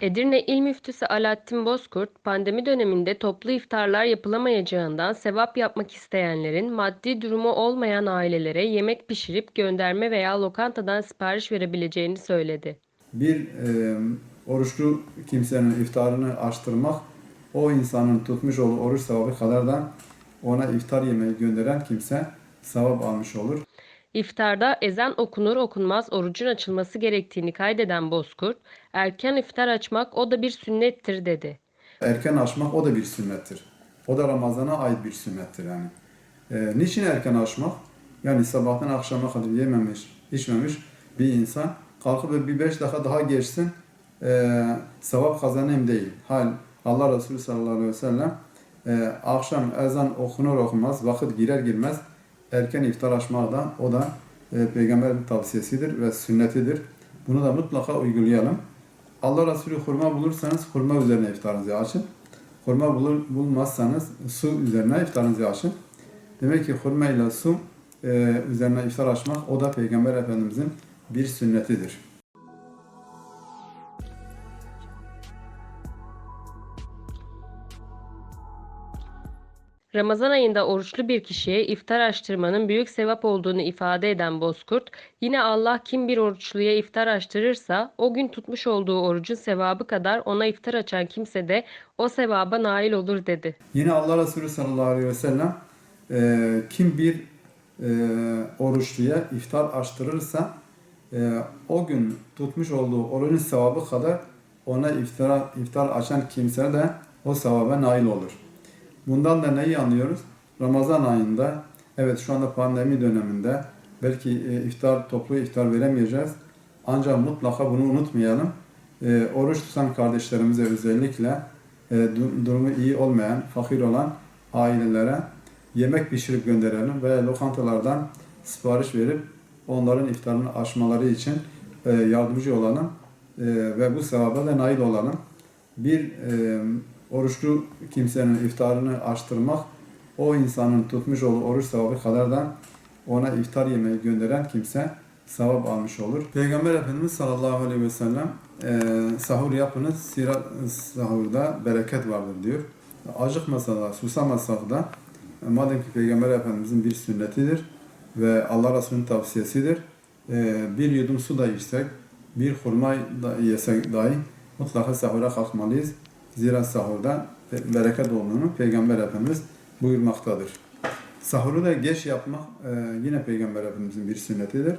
Edirne İl Müftüsü Alaaddin Bozkurt, pandemi döneminde toplu iftarlar yapılamayacağından sevap yapmak isteyenlerin maddi durumu olmayan ailelere yemek pişirip gönderme veya lokantadan sipariş verebileceğini söyledi. Bir e, oruçlu kimsenin iftarını açtırmak, o insanın tutmuş olduğu oruç sevabı kadar da ona iftar yemeği gönderen kimse sevap almış olur. İftarda ezan okunur okunmaz orucun açılması gerektiğini kaydeden Bozkurt, erken iftar açmak o da bir sünnettir dedi. Erken açmak o da bir sünnettir. O da Ramazan'a ait bir sünnettir yani. E, niçin erken açmak? Yani sabahtan akşama kadar yememiş, içmemiş bir insan kalkıp bir beş dakika daha geçsin e, sevap kazanayım değil. Hal Allah Resulü sallallahu aleyhi ve sellem e, akşam ezan okunur okunmaz vakit girer girmez erken iftar açmak da o da e, peygamberin tavsiyesidir ve sünnetidir. Bunu da mutlaka uygulayalım. Allah Resulü hurma bulursanız hurma üzerine iftarınızı açın. Hurma bulur, bulmazsanız su üzerine iftarınızı açın. Demek ki hurma ile su e, üzerine iftar açmak o da Peygamber Efendimizin bir sünnetidir. Ramazan ayında oruçlu bir kişiye iftar açtırmanın büyük sevap olduğunu ifade eden Bozkurt, yine Allah kim bir oruçluya iftar açtırırsa o gün tutmuş olduğu orucun sevabı kadar ona iftar açan kimse de o sevaba nail olur dedi. Yine Allah Resulü sallallahu aleyhi ve sellem e, kim bir e, oruçluya iftar açtırırsa e, o gün tutmuş olduğu orucun sevabı kadar ona iftara, iftar açan kimse de o sevaba nail olur. Bundan da neyi anlıyoruz? Ramazan ayında, evet şu anda pandemi döneminde belki e, iftar, toplu iftar veremeyeceğiz. Ancak mutlaka bunu unutmayalım. E, oruç tutan kardeşlerimize özellikle e, du- durumu iyi olmayan, fakir olan ailelere yemek pişirip gönderelim ve lokantalardan sipariş verip onların iftarını açmaları için e, yardımcı olalım E, ve bu sevaba da nail olalım. Bir e, oruçlu kimsenin iftarını açtırmak o insanın tutmuş olduğu oruç sevabı kadar da ona iftar yemeği gönderen kimse sevap almış olur. Peygamber Efendimiz sallallahu aleyhi ve sellem e, sahur yapınız, sirat sahurda bereket vardır diyor. Acıkmasa da, susamasa da e, madem ki Peygamber Efendimizin bir sünnetidir ve Allah Resulü'nün tavsiyesidir. e, bir yudum su da içsek, bir hurma da yesek dahi mutlaka sahura kalkmalıyız. Zira sahurda bereket olduğunu Peygamber Efendimiz buyurmaktadır. Sahuru da geç yapmak e, yine Peygamber Efendimizin bir sünnetidir.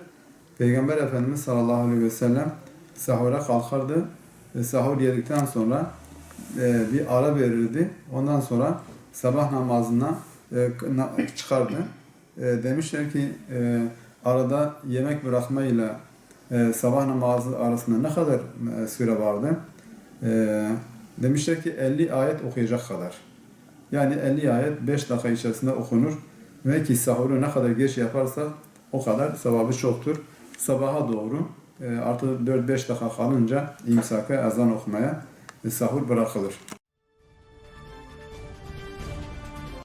Peygamber Efendimiz sallallahu aleyhi ve sellem sahura kalkardı. E, sahur yedikten sonra e, bir ara verirdi. Ondan sonra sabah namazına e, çıkardı. Demişler ki arada yemek bırakmayla e, sabah namazı arasında ne kadar süre vardı? Demişler ki 50 ayet okuyacak kadar. Yani 50 ayet 5 dakika içerisinde okunur. Ve ki sahuru ne kadar geç yaparsa o kadar sevabı çoktur. Sabaha doğru e, artı 4-5 dakika kalınca imsaka ezan okumaya e, sahur bırakılır.